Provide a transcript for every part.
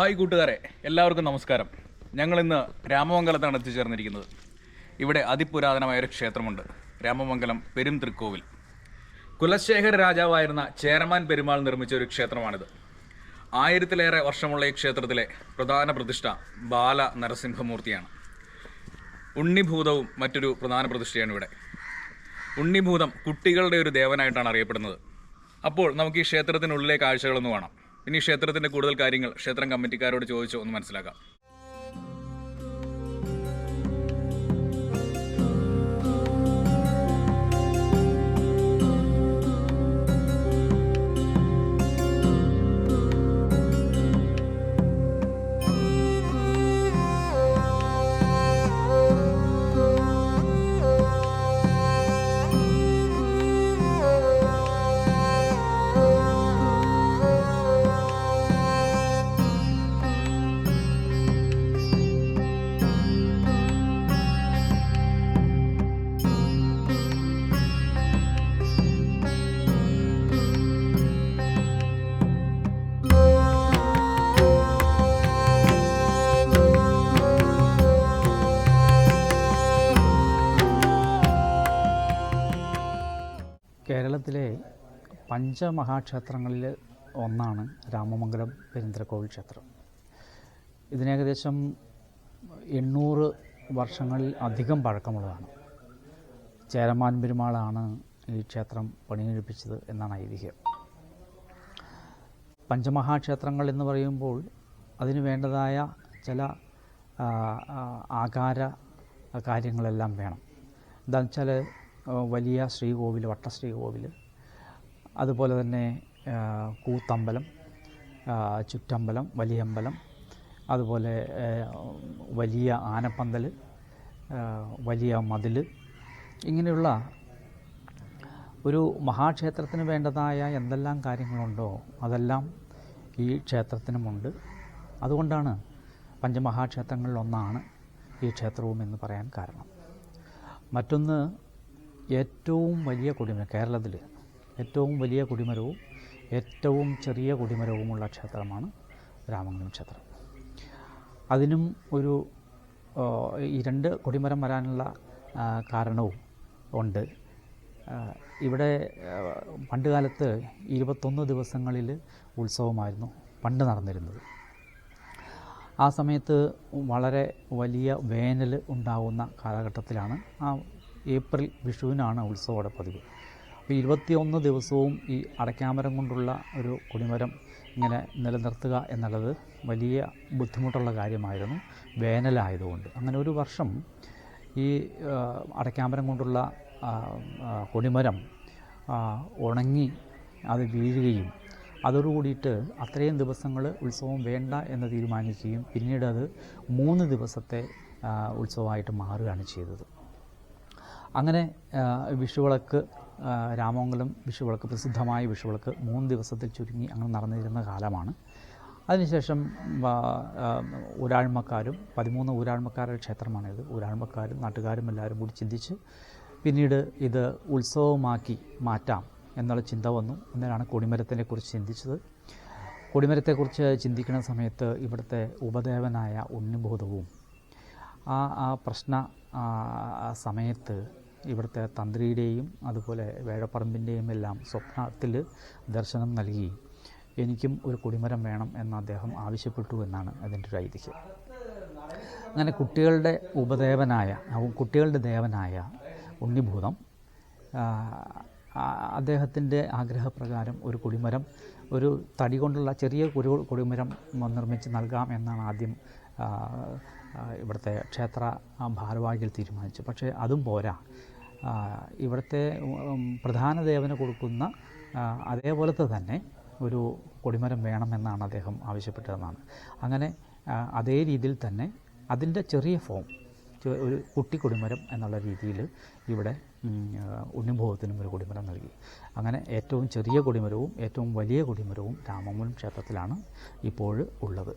Hi കൂട്ടുകാരെ എല്ലാവർക്കും നമസ്കാരം. ഞങ്ങൾ ഇന്ന് രാമമംഗലത്താണ് എത്തിച്ചേർന്നിരിക്കുന്നത്. ഇവിടെ അതിപുരാതനമായ ഒരു ക്ഷേത്രമുണ്ട് രാമമംഗലം പെരും തൃക്കോവിൽ. കുലശേഖര രാജാവായിരുന്ന ചേരമാൻ പെരുമാൾ നിർമ്മിച്ച ഒരു ക്ഷേത്രമാണിത്. ആയിരത്തിലേറെ വർഷമുള്ള ഈ ക്ഷേത്രത്തിലെ പ്രധാന പ്രതിഷ്ഠ ബാല നരസിംഹമൂർത്തിയാണ്. ഉണ്ണിഭൂതവും മറ്റൊരു പ്രധാന പ്രതിഷ്ഠയാണ് ഇവിടെ. ഉണ്ണിഭൂതം കുട്ടികളുടെ ഒരു ദേവനായിട്ടാണ് അറിയപ്പെടുന്നത്. അപ്പോൾ നമുക്ക് ഈ ക്ഷേത്രത്തിനുള്ളിലെ കാഴ്ചകളൊന്ന് കാണാം. ഇനി ക്ഷേത്രത്തിന്റെ കൂടുതൽ കാര്യങ്ങൾ ക്ഷേത്രം കമ്മിറ്റിക്കാരോട് ചോദിച്ചോ ഒന്ന് മനസ്സിലാക്കാം. പഞ്ചമഹാക്ഷേത്രങ്ങളിൽ ഒന്നാണ് രാമമംഗലം പെരിന്തരക്കോവിൽ ക്ഷേത്രം. ഇതിനേകദേശം എണ്ണൂറ് വർഷങ്ങളിൽ അധികം പഴക്കമുള്ളതാണ്. ചേരമാൻ പെരുമാളാണ് ഈ ക്ഷേത്രം പണികഴിപ്പിച്ചത് എന്നാണ് ഐതിഹ്യം. പഞ്ചമഹാക്ഷേത്രങ്ങൾ എന്ന് പറയുമ്പോൾ അതിന് വേണ്ടതായ ചില ആകാര കാര്യങ്ങളെല്ലാം വേണം. എന്താണെന്ന് വെച്ചാൽ വലിയ ശ്രീകോവിൽ വട്ടശ്രീകോവിൽ അതുപോലെ തന്നെ കൂത്തമ്പലം ചുറ്റമ്പലം വലിയമ്പലം അതുപോലെ വലിയ ആനപ്പന്തൽ വലിയ മതിൽ ഇങ്ങനെയുള്ള ഒരു മഹാക്ഷേത്രത്തിന് വേണ്ടതായ എന്തെല്ലാം കാര്യങ്ങളുണ്ടോ അതെല്ലാം ഈ ക്ഷേത്രത്തിനുമുണ്ട്. അതുകൊണ്ടാണ് പഞ്ചമഹാക്ഷേത്രങ്ങളിലൊന്നാണ് ഈ ക്ഷേത്രവും എന്ന് പറയാൻ കാരണം. മറ്റൊന്ന് ഏറ്റവും വലിയ കൊടിമരം കേരളത്തിൽ ഏറ്റവും വലിയ കൊടിമരവും ഏറ്റവും ചെറിയ കൊടിമരവുമുള്ള ക്ഷേത്രമാണ് രാമംഗലം ക്ഷേത്രം. അതിനും ഒരു ഈ രണ്ട് കൊടിമരം വരാനുള്ള കാരണവും ഉണ്ട്. ഇവിടെ പണ്ടുകാലത്ത് പണ്ട് കാലത്ത് ഇരുപത്തൊന്ന് ദിവസങ്ങളിൽ ഉത്സവമായിരുന്നു പണ്ട് നടന്നിരുന്നത്. ആ സമയത്ത് വളരെ വലിയ വേനൽ ഉണ്ടാകുന്ന കാലഘട്ടത്തിലാണ് ആ ഏപ്രിൽ വിഷുവിനാണ് ഉത്സവയുടെ പതിവ്. അപ്പോൾ ഇരുപത്തിയൊന്ന് ദിവസവും ഈ അടയ്ക്കാമരം കൊണ്ടുള്ള ഒരു കൊടിമരം ഇങ്ങനെ നിലനിർത്തുക എന്നുള്ളത് വലിയ ബുദ്ധിമുട്ടുള്ള കാര്യമായിരുന്നു. വേനലായതുകൊണ്ട്. അങ്ങനെ ഒരു വർഷം ഈ അടയ്ക്കാമരം കൊണ്ടുള്ള കൊടിമരം ഉണങ്ങി അത് വീഴുകയും അതോടുകൂടിയിട്ട് അത്രയും ദിവസങ്ങൾ ഉത്സവം വേണ്ട എന്ന് തീരുമാനിക്കുകയും പിന്നീട് അത് മൂന്ന് ദിവസത്തെ ഉത്സവമായിട്ട് മാറുകയാണ് ചെയ്തത്. അങ്ങനെ വിഷുവിളക്ക് രാമമംഗലം വിഷുവിളക്ക് പ്രസിദ്ധമായ വിഷുവിളക്ക് മൂന്ന് ദിവസത്തിൽ ചുരുങ്ങി അങ്ങനെ നടന്നിരുന്ന കാലമാണ്. അതിനുശേഷം ഊരാഴ്മക്കാരും പതിമൂന്ന് ഊരാഴ്മക്കാരുടെ ക്ഷേത്രമാണിത്. ഊരാഴ്മക്കാരും നാട്ടുകാരും എല്ലാവരും കൂടി ചിന്തിച്ച് പിന്നീട് ഇത് ഉത്സവമാക്കി മാറ്റാം എന്നുള്ള ചിന്ത വന്നു. എന്നാണ് കൊടിമരത്തിനെ കുറിച്ച് ചിന്തിച്ചത്. കൊടിമരത്തെക്കുറിച്ച് ചിന്തിക്കുന്ന സമയത്ത് ഇവിടുത്തെ ഉപദേവനായ ഉണ്ണിബോധവും ആ ആ പ്രശ്ന സമയത്ത് ഇവിടുത്തെ തന്ത്രിയുടെയും അതുപോലെ വേഴപ്പറമ്പിന്റെയും എല്ലാം സ്വപ്നത്തിൽ ദർശനം നൽകി. എനിക്കും ഒരു കുടിമരം വേണം എന്ന് അദ്ദേഹം ആവശ്യപ്പെട്ടു എന്നാണ് അതിന്റെ ഒരു ഐതിഹ്യം. അങ്ങനെ കുട്ടികളുടെ ഉപദേവനായ കുട്ടികളുടെ ദേവനായ ഉണ്ണിഭൂതം അദ്ദേഹത്തിന്റെ ആഗ്രഹപ്രകാരം ഒരു കുടിമരം ഒരു തടി കൊണ്ടുള്ള ചെറിയ കുരു കൊടിമരം നിർമ്മിച്ച് നൽകാം എന്നാണ് ആദ്യം ഇവിടുത്തെ ക്ഷേത്ര ഭാരവാഹികൾ തീരുമാനിച്ചു പക്ഷേ അതും പോരാ. ഇവിടുത്തെ പ്രധാന ദേവന് കൊടുക്കുന്ന അതേപോലത്തെ തന്നെ ഒരു കൊടിമരം വേണമെന്നാണ് അദ്ദേഹം ആവശ്യപ്പെട്ടതെന്നാണ്. അങ്ങനെ അതേ രീതിയിൽ തന്നെ അതിന്റെ ചെറിയ ഫോം ഒരു കുട്ടി കൊടിമരം എന്നുള്ള രീതിയിൽ ഇവിടെ ഉണ്ണിഭോഗത്തിനും ഒരു കൊടിമരം നൽകി. അങ്ങനെ ഏറ്റവും ചെറിയ കൊടിമരവും ഏറ്റവും വലിയ കൊടിമരവും രാമമൂലം ക്ഷേത്രത്തിലാണ് ഇപ്പോൾ ഉള്ളത്.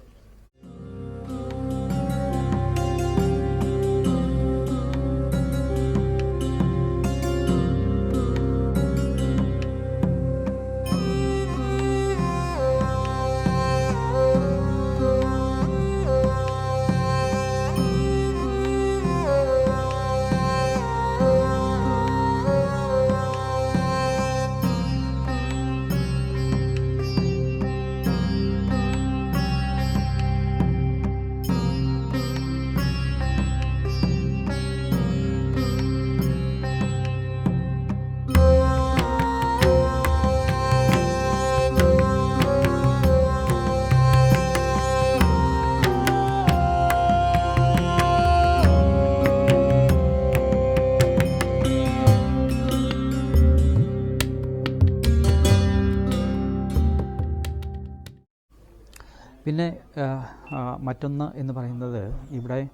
മറ്റൊന്ന് എന്ന് പറയുന്നത് ഇവിടെ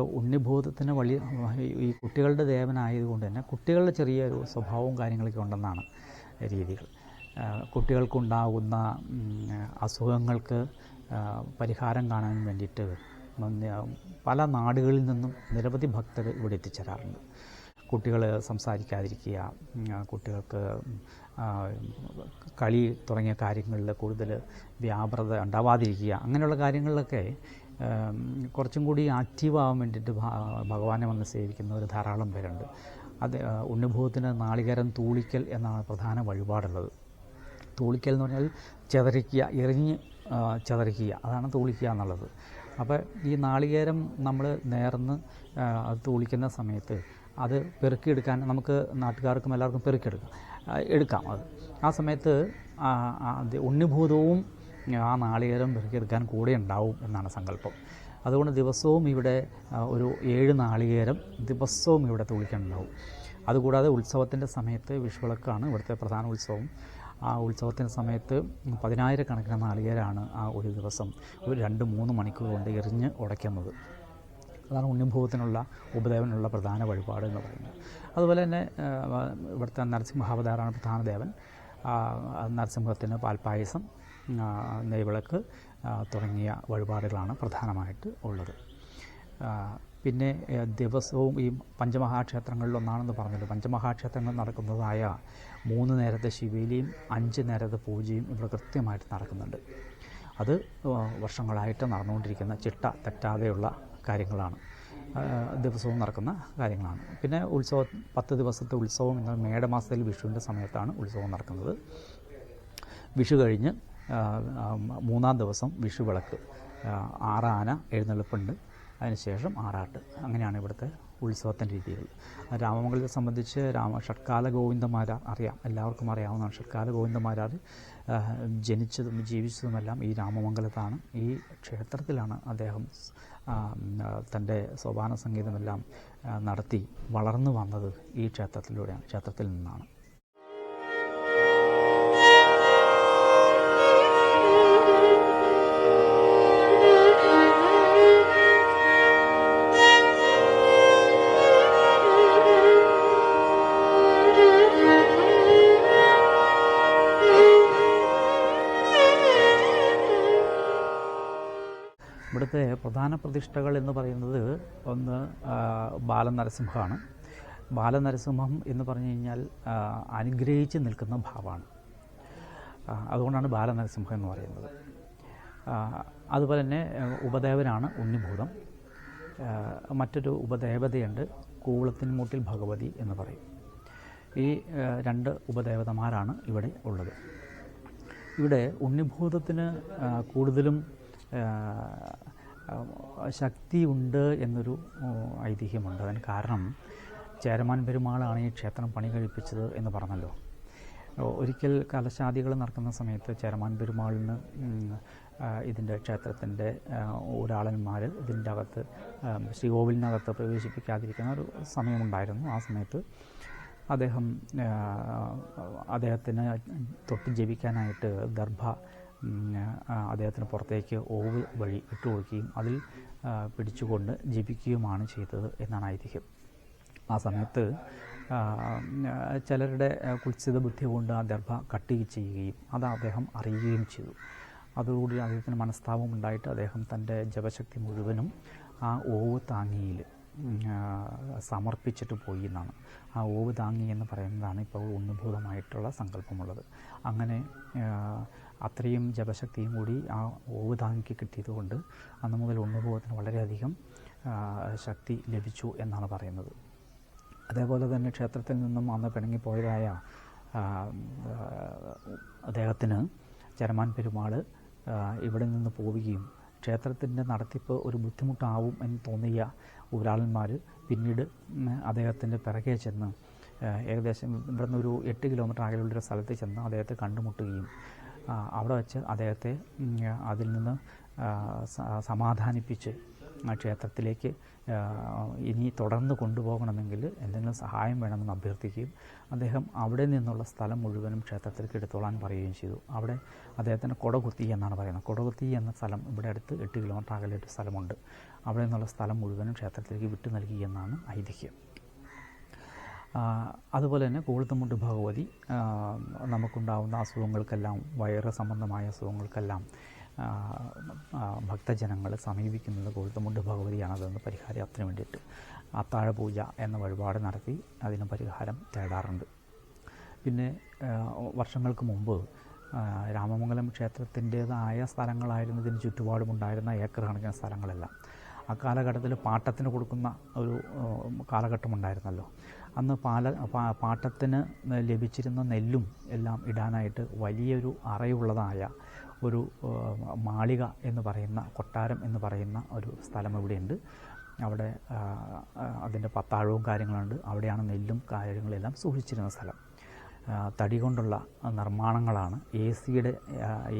ഉണ്ണിബോധത്തിന് വലിയ ഈ കുട്ടികളുടെ ദേവനായതുകൊണ്ട് തന്നെ കുട്ടികളുടെ ചെറിയൊരു സ്വഭാവവും കാര്യങ്ങളൊക്കെ ഉണ്ടെന്നാണ് രീതികൾ. കുട്ടികൾക്കുണ്ടാകുന്ന അസുഖങ്ങൾക്ക് പരിഹാരം കാണാൻ വേണ്ടിയിട്ട് പല നാടുകളിൽ നിന്നും നിരവധി ഭക്തർ ഇവിടെ എത്തിച്ചേരാറുണ്ട്. കുട്ടികൾ സംസാരിക്കാതിരിക്കുക കുട്ടികൾക്ക് കളി തുടങ്ങിയ കാര്യങ്ങളിൽ കൂടുതൽ വ്യാപൃത ഉണ്ടാവാതിരിക്കുക അങ്ങനെയുള്ള കാര്യങ്ങളിലൊക്കെ കുറച്ചും കൂടി ആക്റ്റീവ് ആവാൻ വേണ്ടിയിട്ട് ഭഗവാനെ വന്ന് സേവിക്കുന്നവർ ധാരാളം പേരുണ്ട്. അത് ഉണ്ണുഭവത്തിന് നാളികരം തൂളിക്കൽ എന്നാണ് പ്രധാന വഴിപാടുള്ളത്. തൂളിക്കൽ എന്ന് പറഞ്ഞാൽ ചെതറിക്കുക എറിഞ്ഞ് ചതറിക്കുക അതാണ് തൂളിക്കുക എന്നുള്ളത്. അപ്പോൾ ഈ നാളികേരം നമ്മൾ നേർന്ന് അത് തൂളിക്കുന്ന സമയത്ത് അത് പെറുക്കിയെടുക്കാൻ നമുക്ക് നാട്ടുകാർക്കും എല്ലാവർക്കും പെറുക്കിയെടുക്കാം. എടുക്കാം. അത് ആ സമയത്ത് ഉണ്ണിഭൂതവും ആ നാളികേരം പെറുക്കിയെടുക്കാൻ കൂടെ ഉണ്ടാവും എന്നാണ് സങ്കല്പം. അതുകൊണ്ട് ദിവസവും ഇവിടെ ഒരു ഏഴ് നാളികേരം ദിവസവും ഇവിടെ തൂളിക്കാനുണ്ടാവും അതുകൂടാതെ ഉത്സവത്തിന്റെ സമയത്ത് വിഷുവിളക്കാണ് ഇവിടുത്തെ പ്രധാന ഉത്സവം. ആ ഉത്സവത്തിന്റെ സമയത്ത് പതിനായിരക്കണക്കിന് നാളികേരാണ് ആ ഒരു ദിവസം. ഒരു രണ്ട് മൂന്ന് മണിക്കൂർ കൊണ്ട് എറിഞ്ഞ് ഉടയ്ക്കുന്നത്. അതാണ് ഉണ്ണിഭൂതത്തിനുള്ള ഉപദേവനുള്ള പ്രധാന വഴിപാട് എന്ന് പറയുന്നത്. അതുപോലെ തന്നെ ഇവിടുത്തെ നരസിംഹാവതാരാണ് പ്രധാന ദേവൻ നരസിംഹത്തിന് പാൽപ്പായസം നെയ്വിളക്ക് തുടങ്ങിയ വഴിപാടുകളാണ് പ്രധാനമായിട്ട് ഉള്ളത്. പിന്നെ ദിവസവും ഈ പഞ്ചമഹാക്ഷേത്രങ്ങളിലൊന്നാണെന്ന് പറഞ്ഞല്ലോ. പഞ്ചമഹാക്ഷേത്രങ്ങൾ നടക്കുന്നതായ മൂന്ന് നേരത്തെ ശിവേലിയും അഞ്ച് നേരത്തെ പൂജയും ഇവിടെ കൃത്യമായിട്ട് നടക്കുന്നുണ്ട്. അത് വർഷങ്ങളായിട്ട് നടന്നുകൊണ്ടിരിക്കുന്ന ചിട്ട തെറ്റാതെയുള്ള കാര്യങ്ങളാണ്. ദിവസവും നടക്കുന്ന കാര്യങ്ങളാണ്. പിന്നെ ഉത്സവം പത്ത് ദിവസത്തെ ഉത്സവം എന്നാൽ മേടമാസത്തിൽ വിഷുവിന്റെ സമയത്താണ് ഉത്സവം നടക്കുന്നത്. വിഷു കഴിഞ്ഞ് മൂന്നാം ദിവസം വിഷു വിളക്ക്. ആറാന എഴുന്നള്ളിപ്പുണ്ട്. അതിനുശേഷം ആറാട്ട്. അങ്ങനെയാണ് ഇവിടുത്തെ ഉത്സവത്തിന്റെ രീതികൾ. രാമമംഗലത്തെ സംബന്ധിച്ച് രാമ ഷട്കാല ഗോവിന്ദമാരാർ അറിയാം. എല്ലാവർക്കും അറിയാവുന്നതാണ്. ഷട്കാല ഗോവിന്ദമാരാർ ജനിച്ചതും ജീവിച്ചതുമെല്ലാം ഈ രാമമംഗലത്താണ്. ഈ ക്ഷേത്രത്തിലാണ് അദ്ദേഹം തന്റെ സോപാന സംഗീതമെല്ലാം നടത്തി വളർന്നു വന്നത് ഈ ക്ഷേത്രത്തിലൂടെയാണ് ക്ഷേത്രത്തിൽ നിന്നാണ്. പ്രധാന പ്രതിഷ്ഠകൾ എന്ന് പറയുന്നത് ഒന്ന് ബാലനരസിംഹമാണ്. ബാലനരസിംഹം എന്ന് പറഞ്ഞു കഴിഞ്ഞാൽ അനുഗ്രഹിച്ച് നിൽക്കുന്ന ഭാവമാണ്. അതുകൊണ്ടാണ് ബാല നരസിംഹം എന്ന് പറയുന്നത്. അതുപോലെ തന്നെ ഉപദേവനാണ് ഉണ്ണിഭൂതം. മറ്റൊരു ഉപദേവതയുണ്ട് കൂളത്തിൻമൂട്ടിൽ ഭഗവതി എന്ന് പറയും. ഈ രണ്ട് ഉപദേവതമാരാണ് ഇവിടെ ഉള്ളത്. ഇവിടെ ഉണ്ണിഭൂതത്തിന് കൂടുതലും ശക്തിയുണ്ട് എന്നൊരു ഐതിഹ്യമുണ്ട്. അതിന് കാരണം ചേരമാൻ പെരുമാളാണ് ഈ ക്ഷേത്രം പണി കഴിപ്പിച്ചത് എന്ന് പറഞ്ഞല്ലോ. ഒരിക്കൽ കലശാദികൾ നടക്കുന്ന സമയത്ത് ചേരമാൻ പെരുമാളിന് ഇതിന്റെ ക്ഷേത്രത്തിന്റെ ഊരാളന്മാർ ഇതിന്റെ അകത്ത് ശ്രീകോവിലിനകത്ത് പ്രവേശിപ്പിക്കാതിരിക്കുന്ന ഒരു സമയമുണ്ടായിരുന്നു. ആ സമയത്ത് അദ്ദേഹം അദ്ദേഹത്തിന് തൊട്ട് ജപിക്കാനായിട്ട് ദർഭ അദ്ദേഹത്തിന് പുറത്തേക്ക് ഓവ് വഴി ഇട്ടുകൊടുക്കുകയും അതിൽ പിടിച്ചുകൊണ്ട് ജപിക്കുകയുമാണ് ചെയ്തത് എന്നാണ് ഐതിഹ്യം ആ സമയത്ത് ചിലരുടെ കുത്സിത ബുദ്ധി കൊണ്ട് ആ ദർഭ കട്ടി ചെയ്യുകയും അത് അദ്ദേഹം അറിയുകയും ചെയ്തു. അതോടുകൂടി അദ്ദേഹത്തിന് മനസ്താപം ഉണ്ടായിട്ട് അദ്ദേഹം തന്റെ ജപശക്തി മുഴുവനും ആ ഓവ് താങ്ങിയിൽ സമർപ്പിച്ചിട്ട് പോയി എന്നാണ്. ആ ഓവ് താങ്ങി എന്ന് പറയുന്നതാണ് ഇപ്പോൾ ഉണ്ണുഭൂതമായിട്ടുള്ള സങ്കല്പമുള്ളത്. അങ്ങനെ അത്രയും ജപശക്തിയും കൂടി ആ ഓവ് താങ്ങിക്ക് കിട്ടിയതുകൊണ്ട് അന്ന് മുതൽ ഉണ്ണുപോകത്തിന് വളരെയധികം ശക്തി ലഭിച്ചു എന്നാണ് പറയുന്നത്. അതേപോലെ തന്നെ ക്ഷേത്രത്തിൽ നിന്നും അന്ന് പിണങ്ങിപ്പോയതായ അദ്ദേഹത്തിന് ചരമാൻ പെരുമാൾ ഇവിടെ നിന്ന് പോവുകയും ക്ഷേത്രത്തിന്റെ നടത്തിപ്പ് ഒരു ബുദ്ധിമുട്ടാവും എന്ന് തോന്നിയ ഊരാളന്മാർ പിന്നീട് അദ്ദേഹത്തിന്റെ പിറകെ ചെന്ന് ഏകദേശം ഇവിടുന്ന് ഒരു എട്ട് കിലോമീറ്റർ അകലെയുള്ള സ്ഥലത്ത് ചെന്ന് അദ്ദേഹത്തെ കണ്ടുമുട്ടുകയും അവിടെ വെച്ച് അദ്ദേഹത്തെ അതിൽ നിന്ന് സമാധാനിപ്പിച്ച് ക്ഷേത്രത്തിലേക്ക് ഇനി തുടർന്ന് കൊണ്ടുപോകണമെങ്കിൽ എന്തെങ്കിലും സഹായം വേണമെന്ന് അഭ്യർത്ഥിക്കുകയും അദ്ദേഹം അവിടെ നിന്നുള്ള സ്ഥലം മുഴുവനും ക്ഷേത്രത്തിലേക്ക് എടുത്തോളാൻ പറയുകയും ചെയ്തു. അവിടെ അദ്ദേഹത്തിന് കൊടകുത്തി എന്നാണ് പറയുന്നത്. കൊടകുത്തി എന്ന സ്ഥലം ഇവിടെ അടുത്ത് എട്ട് കിലോമീറ്റർ അകലെ ഒരു സ്ഥലമുണ്ട്. അവിടെ നിന്നുള്ള സ്ഥലം മുഴുവനും ക്ഷേത്രത്തിലേക്ക് വിട്ടു നൽകി എന്നാണ് ഐതിഹ്യം. അതുപോലെ തന്നെ കൂഴുത്തമുട്ട് ഭഗവതി നമുക്കുണ്ടാവുന്ന അസുഖങ്ങൾക്കെല്ലാം വയറ് സംബന്ധമായ അസുഖങ്ങൾക്കെല്ലാം ഭക്തജനങ്ങൾ സമീപിക്കുന്നത് കൂഴുത്തമുട്ട് ഭഗവതിയാണ് അതെന്ന് പരിഹാരത്തിന് വേണ്ടിയിട്ട്. അത്താഴ പൂജ എന്ന വഴിപാട് നടത്തി അതിന് പരിഹാരം തേടാറുണ്ട്. പിന്നെ വർഷങ്ങൾക്ക് മുമ്പ് രാമമംഗലം ക്ഷേത്രത്തിന്റേതായ സ്ഥലങ്ങളായിരുന്നു ഇതിന് ചുറ്റുപാടുമുണ്ടായിരുന്ന ഏക്കർ കണക്കിന് സ്ഥലങ്ങളെല്ലാം. ആ കാലഘട്ടത്തിൽ പാട്ടത്തിന് കൊടുക്കുന്ന ഒരു കാലഘട്ടമുണ്ടായിരുന്നല്ലോ. അന്ന് പാല പാട്ടത്തിന് ലഭിച്ചിരുന്ന നെല്ലും എല്ലാം ഇടാനായിട്ട് വലിയൊരു അറയുള്ളതായ ഒരു മാളിക എന്ന് പറയുന്ന കൊട്ടാരം എന്ന് പറയുന്ന ഒരു സ്ഥലം ഇവിടെയുണ്ട്. അവിടെ അതിന്റെ പത്താഴവും കാര്യങ്ങളുണ്ട്. അവിടെയാണ് നെല്ലും കാര്യങ്ങളെല്ലാം സൂക്ഷിച്ചിരുന്ന സ്ഥലം. തടി കൊണ്ടുള്ള നിർമ്മാണങ്ങളാണ്. എ സിയുടെ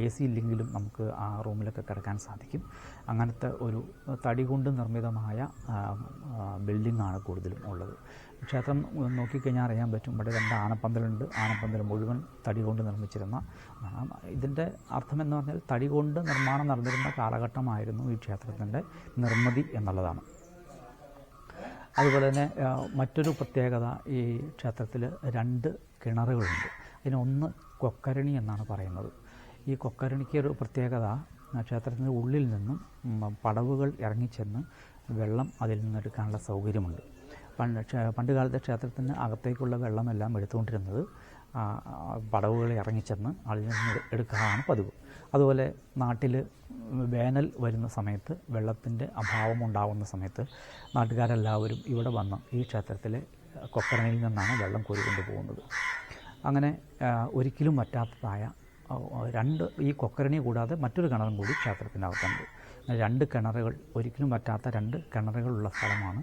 എ സി ഇല്ലെങ്കിലും നമുക്ക് ആ റൂമിലൊക്കെ കിടക്കാൻ സാധിക്കും. അങ്ങനത്തെ ഒരു തടി കൊണ്ട് നിർമ്മിതമായ ബിൽഡിംഗാണ് കൂടുതലും ഉള്ളത്. ക്ഷേത്രം നോക്കിക്കഴിഞ്ഞാൽ അറിയാൻ പറ്റും. ഇവിടെ രണ്ട് ആനപ്പന്തലുണ്ട്. ആനപ്പന്തൽ മുഴുവൻ തടി കൊണ്ട് നിർമ്മിച്ചിരുന്ന ഇതിന്റെ അർത്ഥം എന്ന് പറഞ്ഞാൽ തടി കൊണ്ട് നിർമ്മാണം നടന്നിരുന്ന കാലഘട്ടമായിരുന്നു ഈ ക്ഷേത്രത്തിന്റെ നിർമ്മിതി എന്നുള്ളതാണ്. അതുപോലെ തന്നെ മറ്റൊരു പ്രത്യേകത ഈ ക്ഷേത്രത്തിൽ രണ്ട് കിണറുകളുണ്ട്. അതിനൊന്ന് കൊക്കരണി എന്നാണ് പറയുന്നത്. ഈ കൊക്കരണിക്ക് ഒരു പ്രത്യേകത ക്ഷേത്രത്തിന്റെ ഉള്ളിൽ നിന്നും പടവുകൾ ഇറങ്ങിച്ചെന്ന് വെള്ളം അതിൽ നിന്നെടുക്കാനുള്ള സൗകര്യമുണ്ട്. പണ്ട് കാലത്തെ ക്ഷേത്രത്തിന് അകത്തേക്കുള്ള വെള്ളമെല്ലാം എടുത്തുകൊണ്ടിരുന്നത് പടവുകൾ ഇറങ്ങിച്ചെന്ന് അതിൽ നിന്ന് എടുക്കാറാണ് പതിവ്. അതുപോലെ നാട്ടിൽ വേനൽ വരുന്ന സമയത്ത് വെള്ളത്തിന്റെ അഭാവം ഉണ്ടാകുന്ന സമയത്ത് നാട്ടുകാരെല്ലാവരും ഇവിടെ വന്ന് ഈ ക്ഷേത്രത്തിലെ കൊക്കരണിയിൽ നിന്നാണ് വെള്ളം കോരിക്കൊണ്ട് പോകുന്നത് അങ്ങനെ ഒരിക്കലും പറ്റാത്തതായ രണ്ട് ഈ കൊക്കരണി കൂടാതെ മറ്റൊരു കിണറും കൂടി ക്ഷേത്രത്തിനകത്തുണ്ട്. രണ്ട് കിണറുകൾ ഒരിക്കലും പറ്റാത്ത രണ്ട് കിണറുകളുള്ള സ്ഥലമാണ്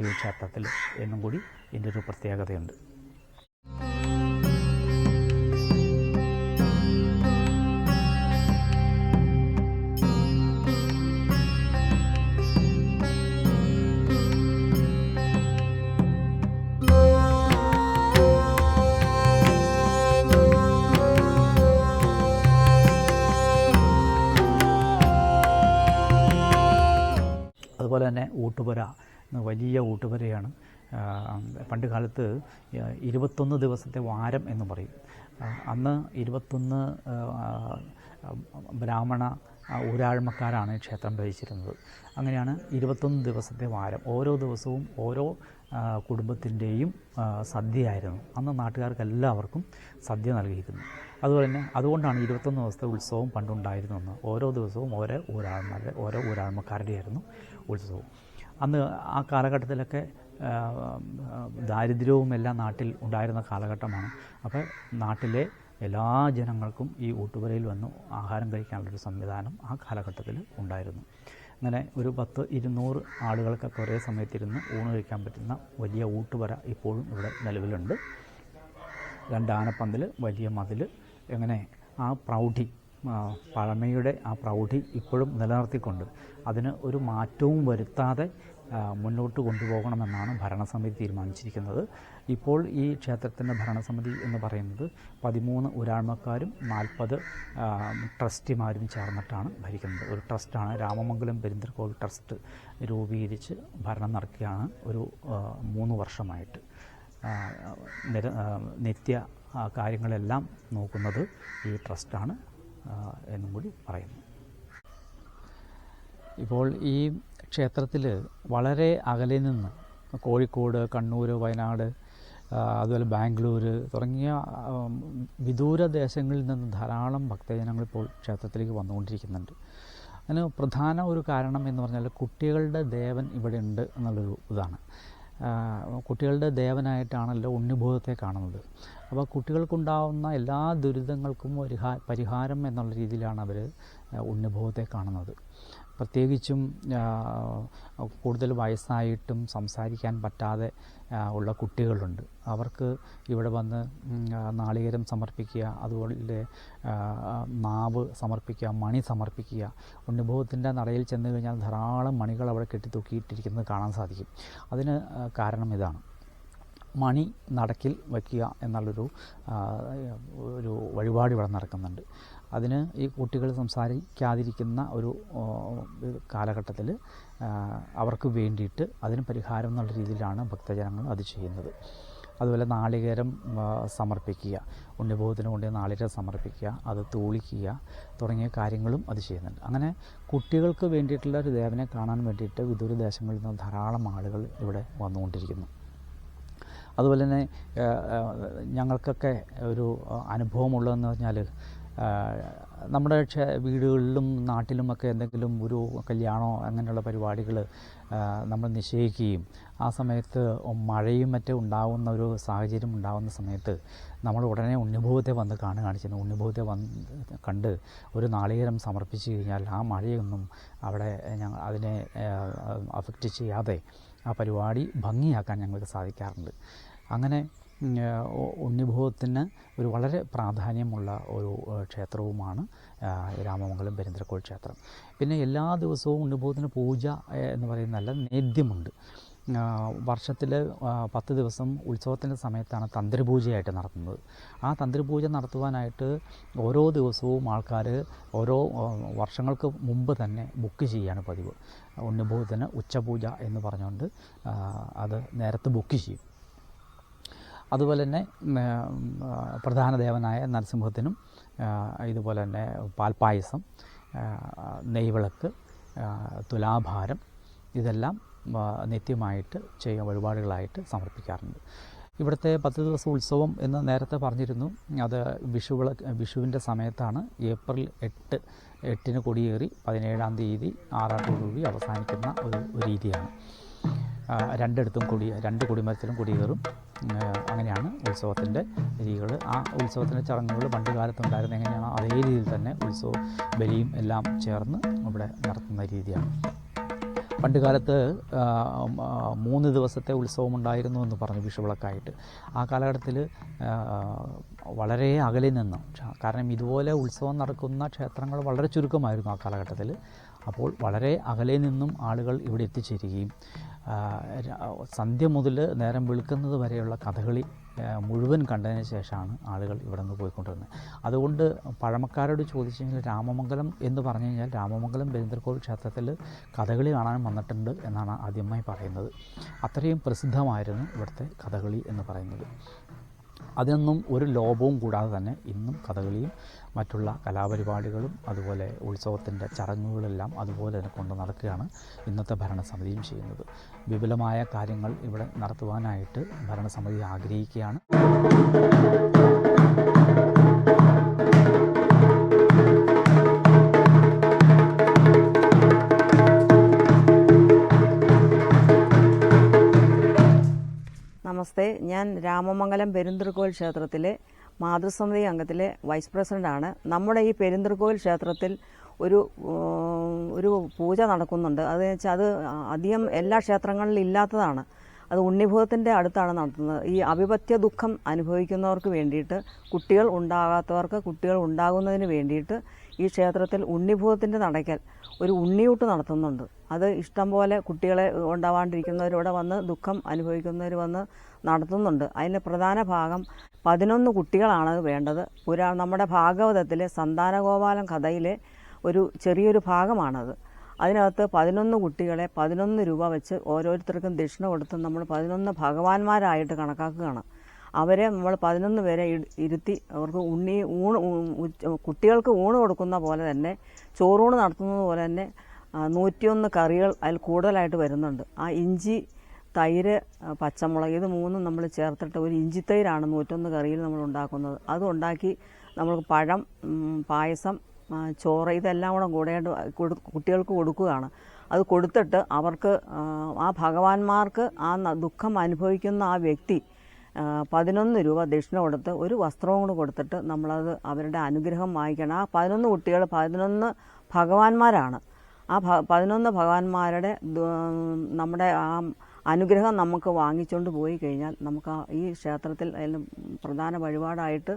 ഈ ക്ഷേത്രത്തിൽ എന്നും കൂടി ഇതിന്റെ ഒരു പ്രത്യേകതയുണ്ട്. തന്നെ ഊട്ടുപുര വലിയ ഊട്ടുപുരയാണ്. പണ്ട് കാലത്ത് ഇരുപത്തൊന്ന് ദിവസത്തെ വാരം എന്ന് പറയും. അന്ന് ഇരുപത്തൊന്ന് ബ്രാഹ്മണ ഊരാഴ്മക്കാരാണ് ക്ഷേത്രം ഭരിച്ചിരുന്നത്. അങ്ങനെയാണ് ഇരുപത്തൊന്ന് ദിവസത്തെ വാരം. ഓരോ ദിവസവും ഓരോ കുടുംബത്തിന്റെയും സദ്യയായിരുന്നു. അന്ന് നാട്ടുകാർക്ക് എല്ലാവർക്കും സദ്യ നൽകിയിരുന്നു. അതുപോലെ തന്നെ അതുകൊണ്ടാണ് ഇരുപത്തൊന്ന് ദിവസത്തെ ഉത്സവം പണ്ടുണ്ടായിരുന്നെന്ന് ഓരോ ദിവസവും ഓരോ ഊരാൾമാരുടെ ഓരോ ഊരാഴ്മക്കാരുടെയായിരുന്നു ഉത്സവം. അന്ന് ആ കാലഘട്ടത്തിലൊക്കെ ദാരിദ്ര്യവും എല്ലാം നാട്ടിൽ ഉണ്ടായിരുന്ന കാലഘട്ടമാണ്. അപ്പോൾ നാട്ടിലെ എല്ലാ ജനങ്ങൾക്കും ഈ ഊട്ടുപുരയിൽ വന്ന് ആഹാരം കഴിക്കാനുള്ളൊരു സംവിധാനം ആ കാലഘട്ടത്തിൽ ഉണ്ടായിരുന്നു. അങ്ങനെ ഒരു പത്ത് ഇരുന്നൂറ് ആളുകൾക്കൊക്കെ ഒരേ സമയത്തിരുന്ന് ഊണ് കഴിക്കാൻ പറ്റുന്ന വലിയ ഊട്ടുപുര ഇപ്പോഴും ഇവിടെ നിലവിലുണ്ട്. രണ്ട് ആനപ്പന്തൽ വലിയ മതിൽ എങ്ങനെ ആ പ്രൗഢി പഴമയുടെ ആ പ്രൗഢി ഇപ്പോഴും നിലനിർത്തിക്കൊണ്ട് അതിന് ഒരു മാറ്റവും വരുത്താതെ മുന്നോട്ട് കൊണ്ടുപോകണമെന്നാണ് ഭരണസമിതി തീരുമാനിച്ചിരിക്കുന്നത്. ഇപ്പോൾ ഈ ക്ഷേത്രത്തിന്റെ ഭരണസമിതി എന്ന് പറയുന്നത് പതിമൂന്ന് ഒരാൾമക്കാരും നാൽപ്പത് ട്രസ്റ്റിമാരും ചേർന്നിട്ടാണ് ഭരിക്കുന്നത്. ഒരു ട്രസ്റ്റാണ് രാമമംഗലം പെരിന്തൽക്കോൾ ട്രസ്റ്റ് രൂപീകരിച്ച് ഭരണം നടക്കുകയാണ് ഒരു മൂന്ന് വർഷമായിട്ട്. നിര നിത്യ ആ, കാര്യങ്ങളെല്ലാം നോക്കുന്നത് ഈ ട്രസ്റ്റാണ് എന്നും കൂടി പറയുന്നു. ഇപ്പോൾ ഈ ക്ഷേത്രത്തിൽ വളരെ അകലെ നിന്ന് കോഴിക്കോട് കണ്ണൂർ വയനാട് അതുപോലെ ബാംഗ്ലൂർ തുടങ്ങിയ വിദൂര ദേശങ്ങളിൽ നിന്ന് ധാരാളം ഭക്തജനങ്ങൾ ഇപ്പോൾ ക്ഷേത്രത്തിലേക്ക് വന്നുകൊണ്ടിരിക്കുന്നുണ്ട്. അതിന് പ്രധാന ഒരു കാരണം എന്ന് പറഞ്ഞാൽ കുട്ടികളുടെ ദേവൻ ഇവിടെ ഉണ്ട് എന്നുള്ളൊരു ഇതാണ്. കുട്ടികളുടെ ദേവനായിട്ടാണല്ലോ ഉണ്ണിഭൂതത്തെ കാണുന്നത്. അപ്പോൾ കുട്ടികൾക്കുണ്ടാവുന്ന എല്ലാ ദുരിതങ്ങൾക്കും ഒരു പരിഹാരം എന്നുള്ള രീതിയിലാണ് അവർ ഉണ്ണിഭൂതത്തെ കാണുന്നത്. പ്രത്യേകിച്ചും കൂടുതൽ വയസ്സായിട്ടും സംസാരിക്കാൻ പറ്റാതെ ഉള്ള കുട്ടികളുണ്ട്. അവർക്ക് ഇവിടെ വന്ന് നാളികേരം സമർപ്പിക്കുക അതുപോലെ നാവ് സമർപ്പിക്കുക മണി സമർപ്പിക്കുക ഉണ്ണിഭവത്തിന്റെ നടയിൽ ചെന്ന് കഴിഞ്ഞാൽ ധാരാളം മണികൾ അവിടെ കെട്ടിത്തൂക്കിയിട്ടിരിക്കുന്നത് കാണാൻ സാധിക്കും. അതിന് കാരണം ഇതാണ്. മണി നടക്കിൽ വയ്ക്കുക എന്നുള്ളൊരു ഒരു വഴിപാട് ഇവിടെ നടക്കുന്നുണ്ട്. അതിന് ഈ കുട്ടികൾ സംസാരിക്കാതിരിക്കുന്ന ഒരു കാലഘട്ടത്തിൽ അവർക്ക് വേണ്ടിയിട്ട് അതിന് പരിഹാരം എന്നുള്ള രീതിയിലാണ് ഭക്തജനങ്ങൾ അത് ചെയ്യുന്നത്. അതുപോലെ നാളികേരം സമർപ്പിക്കുക ഉണ്ണിഭോഗത്തിന് കൊണ്ട് നാളികേരം സമർപ്പിക്കുക അത് തൂളിക്കുക തുടങ്ങിയ കാര്യങ്ങളും അത് ചെയ്യുന്നുണ്ട്. അങ്ങനെ കുട്ടികൾക്ക് വേണ്ടിയിട്ടുള്ള ഒരു ദേവനെ കാണാൻ വേണ്ടിയിട്ട് വിദൂര ദേശങ്ങളിൽ നിന്ന് ധാരാളം ആളുകൾ ഇവിടെ വന്നുകൊണ്ടിരിക്കുന്നു. അതുപോലെ തന്നെ ഞങ്ങൾക്കൊക്കെ ഒരു അനുഭവമുള്ളതെന്ന് പറഞ്ഞാൽ നമ്മുടെ വീടുകളിലും നാട്ടിലുമൊക്കെ എന്തെങ്കിലും ഒരു കല്യാണമോ അങ്ങനെയുള്ള പരിപാടികൾ നമ്മൾ നിശ്ചയിക്കുകയും ആ സമയത്ത് മഴയും മറ്റും ഉണ്ടാകുന്ന ഒരു സാഹചര്യം ഉണ്ടാകുന്ന സമയത്ത് നമ്മൾ ഉടനെ ഉണ്ണിഭൂതത്തെ വന്ന് കാണുകയാണ് ചെയ്യുന്നത്. ഉണ്ണിഭൂതത്തെ വന്ന് കണ്ട് ഒരു നാളികേരം സമർപ്പിച്ച് കഴിഞ്ഞാൽ ആ മഴയൊന്നും അവിടെ ഞങ്ങൾ അതിനെ അഫക്റ്റ് ചെയ്യാതെ ആ പരിപാടി ഭംഗിയാക്കാൻ ഞങ്ങൾക്ക് സാധിക്കാറുണ്ട്. അങ്ങനെ ഉണ്ണിഭോഗത്തിന് ഒരു വളരെ പ്രാധാന്യമുള്ള ഒരു ക്ഷേത്രവുമാണ് രാമമംഗലം പെരിന്തൽക്കോൾ ക്ഷേത്രം. പിന്നെ എല്ലാ ദിവസവും ഉണ്ണിഭോഗത്തിന് പൂജ എന്ന് പറയുന്നതല്ല നേദ്യമുണ്ട്. വർഷത്തിൽ പത്ത് ദിവസം ഉത്സവത്തിന്റെ സമയത്താണ് തന്ത്രിപൂജയായിട്ട് നടത്തുന്നത്. ആ തന്ത്രിപൂജ നടത്തുവാനായിട്ട് ഓരോ ദിവസവും ആൾക്കാർ ഓരോ വർഷങ്ങൾക്ക് മുമ്പ് തന്നെ ബുക്ക് ചെയ്യാണ് പതിവ്. ഉണ്ണിഭോഗത്തിന് ഉച്ചപൂജ എന്ന് പറഞ്ഞുകൊണ്ട് അത് നേരത്തെ ബുക്ക് ചെയ്യും. അതുപോലെ തന്നെ പ്രധാന ദേവനായ നരസിംഹത്തിനും ഇതുപോലെ തന്നെ പാൽപ്പായസം നെയ്വിളക്ക് തുലാഭാരം ഇതെല്ലാം നിത്യമായിട്ട് ചെയ്യുന്ന വഴിപാടുകളായിട്ട് സമർപ്പിക്കാറുണ്ട്. ഇവിടുത്തെ പത്ത് ദിവസ ഉത്സവം എന്ന് നേരത്തെ പറഞ്ഞിരുന്നു. അത് വിഷുവിള വിഷുവിന്റെ സമയത്താണ് ഏപ്രിൽ എട്ട് എട്ടിന് കൊടിയേറി പതിനേഴാം തീയതി ആറാട്ടോടുകൂടി അവസാനിക്കുന്ന ഒരു രീതിയാണ്. രണ്ടിടത്തും കൊടി രണ്ട് കൊടിമരത്തിലും കൊടിയേറും. അങ്ങനെയാണ് ഉത്സവത്തിന്റെ രീതികൾ. ആ ഉത്സവത്തിന്റെ ചടങ്ങുകൾ പണ്ട് കാലത്തുണ്ടായിരുന്ന എങ്ങനെയാണോ അതേ രീതിയിൽ തന്നെ ഉത്സവ ബലിയും എല്ലാം ചേർന്ന് ഇവിടെ നടത്തുന്ന രീതിയാണ്. പണ്ട് കാലത്ത് മൂന്ന് ദിവസത്തെ ഉത്സവം ഉണ്ടായിരുന്നു എന്ന് പറഞ്ഞു വിഷുവിളക്കായിട്ട്. ആ കാലഘട്ടത്തിൽ വളരെ അകലെ നിന്നും. കാരണം ഇതുപോലെ ഉത്സവം നടക്കുന്ന ക്ഷേത്രങ്ങൾ വളരെ ചുരുക്കമായിരുന്നു ആ കാലഘട്ടത്തിൽ. അപ്പോൾ വളരെ അകലെ നിന്നും ആളുകൾ ഇവിടെ എത്തിച്ചേരുകയും സന്ധ്യ മുതൽ നേരം വെളുക്കുന്നത് വരെയുള്ള കഥകളി മുഴുവൻ കണ്ടതിന് ശേഷമാണ് ആളുകൾ ഇവിടെ നിന്ന് പോയിക്കൊണ്ടിരുന്നത്. അതുകൊണ്ട് പഴമക്കാരോട് ചോദിച്ചു കഴിഞ്ഞാൽ രാമമംഗലം എന്ന് പറഞ്ഞു കഴിഞ്ഞാൽ രാമമംഗലം ബേന്ദ്രകോൾ ക്ഷേത്രത്തിൽ കഥകളി കാണാൻ വന്നിട്ടുണ്ട് എന്നാണ് ആദ്യമായി പറയുന്നത്. അത്രയും പ്രസിദ്ധമായിരുന്നു ഇവിടുത്തെ കഥകളി എന്ന് പറയുന്നത്. അതിനൊന്നും ഒരു ലോപവും കൂടാതെ തന്നെ ഇന്നും കഥകളിയും മറ്റുള്ള കലാപരിപാടികളും അതുപോലെ ഉത്സവത്തിന്റെ ചടങ്ങുകളെല്ലാം അതുപോലെ തന്നെ കൊണ്ട് നടക്കുകയാണ് ഇന്നത്തെ ഭരണസമിതിയും ചെയ്യുന്നത്. വിപുലമായ കാര്യങ്ങൾ ഇവിടെ നടത്തുവാനായിട്ട് ഭരണസമിതി ആഗ്രഹിക്കുകയാണ്. നമസ്തേ. ഞാൻ രാമമംഗലം പെരുന്തൃക്കോൽ ക്ഷേത്രത്തിലെ മാതൃസമിതി അംഗത്തിലെ വൈസ് പ്രസിഡന്റാണ്. നമ്മുടെ ഈ പെരുന്തൃക്കോൽ ക്ഷേത്രത്തിൽ ഒരു ഒരു പൂജ നടക്കുന്നുണ്ട്. അത് വെച്ചാൽ അത് അധികം എല്ലാ ക്ഷേത്രങ്ങളിലും ഇല്ലാത്തതാണ്. അത് ഉണ്ണിഭോഗത്തിന്റെ അടുത്താണ് നടത്തുന്നത്. ഈ അഭിപത്യ ദുഃഖം അനുഭവിക്കുന്നവർക്ക് വേണ്ടിയിട്ട് കുട്ടികൾ ഉണ്ടാകാത്തവർക്ക് കുട്ടികൾ ഉണ്ടാകുന്നതിന് വേണ്ടിയിട്ട് ഈ ക്ഷേത്രത്തിൽ ഉണ്ണിഭൂതത്തിന്റെ നടയ്ക്കൽ ഒരു ഉണ്ണിയൂട്ട് നടത്തുന്നുണ്ട്. അത് ഇഷ്ടംപോലെ കുട്ടികളെ ഉണ്ടാവാണ്ടിരിക്കുന്നവരിവിടെ വന്ന് ദുഃഖം അനുഭവിക്കുന്നവർ വന്ന് നടത്തുന്നുണ്ട്. അതിന്റെ പ്രധാന ഭാഗം പതിനൊന്ന് കുട്ടികളാണ് വേണ്ടത്. പുരാ നമ്മുടെ ഭാഗവതത്തിലെ സന്താനഗോപാലം കഥയിലെ ഒരു ചെറിയൊരു ഭാഗമാണത്. അതിനകത്ത് പതിനൊന്ന് കുട്ടികളെ പതിനൊന്ന് രൂപ വെച്ച് ഓരോരുത്തർക്കും ദക്ഷിണ കൊടുത്ത് നമ്മൾ പതിനൊന്ന് ഭഗവാന്മാരായിട്ട് കണക്കാക്കുകയാണ്. അവരെ നമ്മൾ പതിനൊന്ന് പേരെ ഇരുത്തി അവർക്ക് ഉണ്ണി ഊണ് കുട്ടികൾക്ക് ഊണ് കൊടുക്കുന്ന പോലെ തന്നെ ചോറൂണ് നടത്തുന്നത് പോലെ തന്നെ നൂറ്റിയൊന്ന് കറികൾ അതിൽ കൂടുതലായിട്ട് വരുന്നുണ്ട്. ആ ഇഞ്ചി തൈര് പച്ചമുളക് ഇത് മൂന്നും നമ്മൾ ചേർത്തിട്ട് ഒരു ഇഞ്ചി തൈരാണ് നൂറ്റൊന്ന് കറിയിൽ നമ്മൾ ഉണ്ടാക്കുന്നത്. അത് ഉണ്ടാക്കി നമ്മൾക്ക് പഴം പായസം ചോറ് ഇതെല്ലാം കൂടെ കൂടെയായിട്ട് കൊടു- കുട്ടികൾക്ക് കൊടുക്കുകയാണ്. അത് കൊടുത്തിട്ട് അവർക്ക് ആ, ഭഗവാന്മാർക്ക് ആ ദുഃഖം അനുഭവിക്കുന്ന ആ വ്യക്തി പതിനൊന്ന് രൂപ ദക്ഷിണ കൊടുത്ത് ഒരു വസ്ത്രവും കൂടെ കൊടുത്തിട്ട് നമ്മളത് അവരുടെ അനുഗ്രഹം വാങ്ങിക്കണം. ആ പതിനൊന്ന് കുട്ടികൾ പതിനൊന്ന് ഭഗവാന്മാരാണ്. ആ പതിനൊന്ന് ഭഗവാന്മാരുടെ നമ്മുടെ ആ അനുഗ്രഹം നമുക്ക് വാങ്ങിച്ചുകൊണ്ട് പോയി കഴിഞ്ഞാൽ നമുക്ക് ആ ഈ ക്ഷേത്രത്തിൽ അതിൽ പ്രധാന വഴിപാടായിട്ട്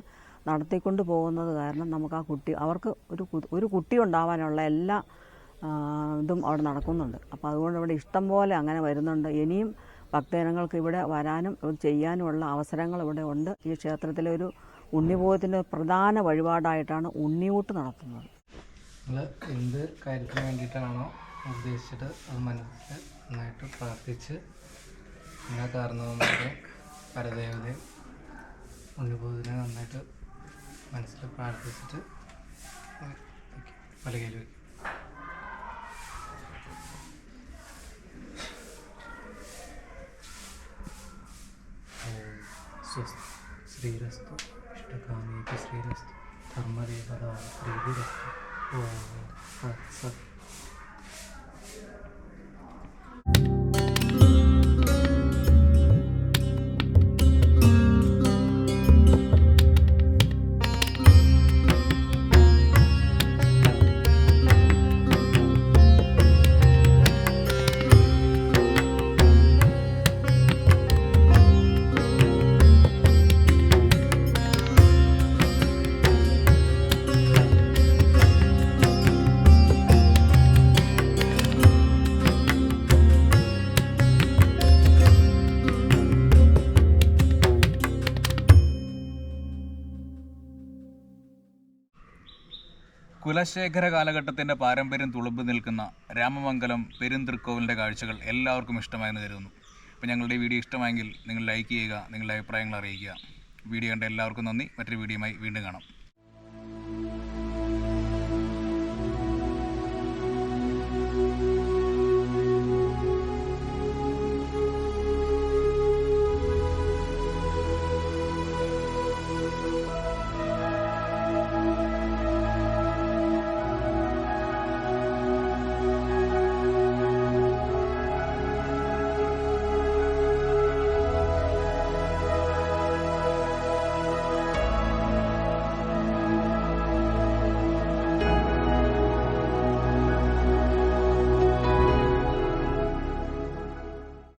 നടത്തിക്കൊണ്ട് പോകുന്നത് കാരണം നമുക്ക് ആ കുട്ടി അവർക്ക് ഒരു ഒരു കുട്ടി ഉണ്ടാവാനുള്ള എല്ലാ ഇതും അവിടെ നടക്കുന്നുണ്ട്. അപ്പോൾ അതുകൊണ്ട് ഇവിടെ ഇഷ്ടം പോലെ അങ്ങനെ വരുന്നുണ്ട്. ഇനിയും ഭക്തജനങ്ങൾക്ക് ഇവിടെ വരാനും ചെയ്യാനുമുള്ള അവസരങ്ങൾ ഇവിടെ ഉണ്ട്. ഈ ക്ഷേത്രത്തിലെ ഒരു ഉണ്ണിഭോഗത്തിന്റെ പ്രധാന വഴിപാടായിട്ടാണ് ഉണ്ണിയൂട്ട് നടത്തുന്നത്. നിങ്ങൾ എന്ത് കാര്യത്തിന് വേണ്ടിയിട്ടാണോ ഉദ്ദേശിച്ചിട്ട് അത് മനസ്സിൽ നന്നായിട്ട് പ്രാർത്ഥിച്ച് എല്ലാ കാരണവന്മാരെ പരദേവതയും ഉണ്ണിബോധനെ നന്നായിട്ട് മനസ്സിൽ പ്രാർത്ഥിച്ചിട്ട് പലകയിൽ വയ്ക്കും स्वस्ति श्रीरस्तु इष्टकामेति श्रीरस्तु धर्मदेवता श्रीभिरस्तु ओम കുലശേഖര കാലഘട്ടത്തിന്റെ പാരമ്പര്യം തുളുമ്പി നിൽക്കുന്ന രാമമംഗലം പെരുന്തൃക്കോവിലിന്റെ കാഴ്ചകൾ എല്ലാവർക്കും ഇഷ്ടമായെന്ന് കരുതുന്നു. അപ്പോൾ ഞങ്ങളുടെ വീഡിയോ ഇഷ്ടമായെങ്കിൽ നിങ്ങൾ ലൈക്ക് ചെയ്യുക നിങ്ങളുടെ അഭിപ്രായങ്ങൾ അറിയിക്കുക. വീഡിയോ കണ്ട എല്ലാവർക്കും നന്ദി. മറ്റൊരു വീഡിയോയുമായി വീണ്ടും കാണാം.